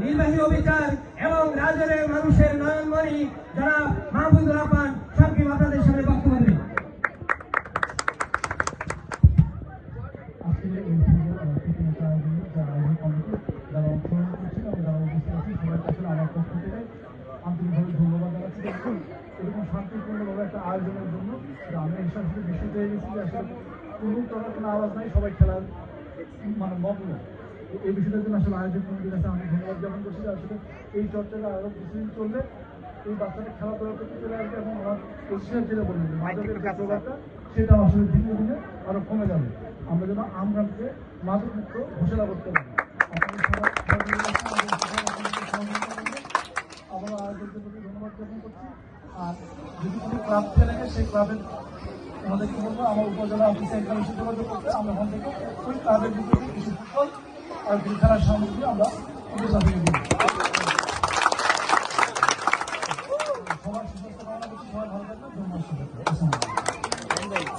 নির্বাহী অফিসার এবং রাজনের মানুষের নয়নমণি যারা মাহমুদুল রহমান সাকিব আপনাদের সামনে বক্তব্য দেবেন। আমার এরকম শান্তিপূর্ণভাবে একটা আয়োজনের জন্য তো এই আসলে বিষয় গেছি আসলে কোনো তরফ আওয়াজ নাই, সবাই খেলার মানে মগ্ন। এই বিষয়টার জন্য আসলে আয়োজক কমিটির কাছে আমি ধন্যবাদ জ্ঞাপন করছি আসলে এই চর্চাটা আরও কিছুদিন চললে এই বাচ্চাটা খেলাধুলা করতে চলে আসবে এবং আমার পরিষ্কার যেটা বললেন মাদকের যে সেটা আসলে দিনে দিনে আরও কমে যাবে আমরা যেন আমরাকে মাদক মুক্ত ঘোষণা করতে পারি আমাদের সবাই আপনাদেরকে সহযোগিতা করবেন। আমরা আয়োজকদের প্রতি ধন্যবাদ জ্ঞাপন করছি আর যদি কোনো ক্লাব থেকে থাকে সেই ক্লাবের আমাদের কি বলব আমার উপজেলা অফিসে বেশি যোগাযোগ করতে আমরা ওখান থেকে ওই ক্লাবের ভিতরে কিছু ফুটবল আর খেলার সামগ্রী আমরা উপজেলা থেকে দিই সবার সুস্থ কামনা সবাই ভালো থাকবেন ধন্যবাদ।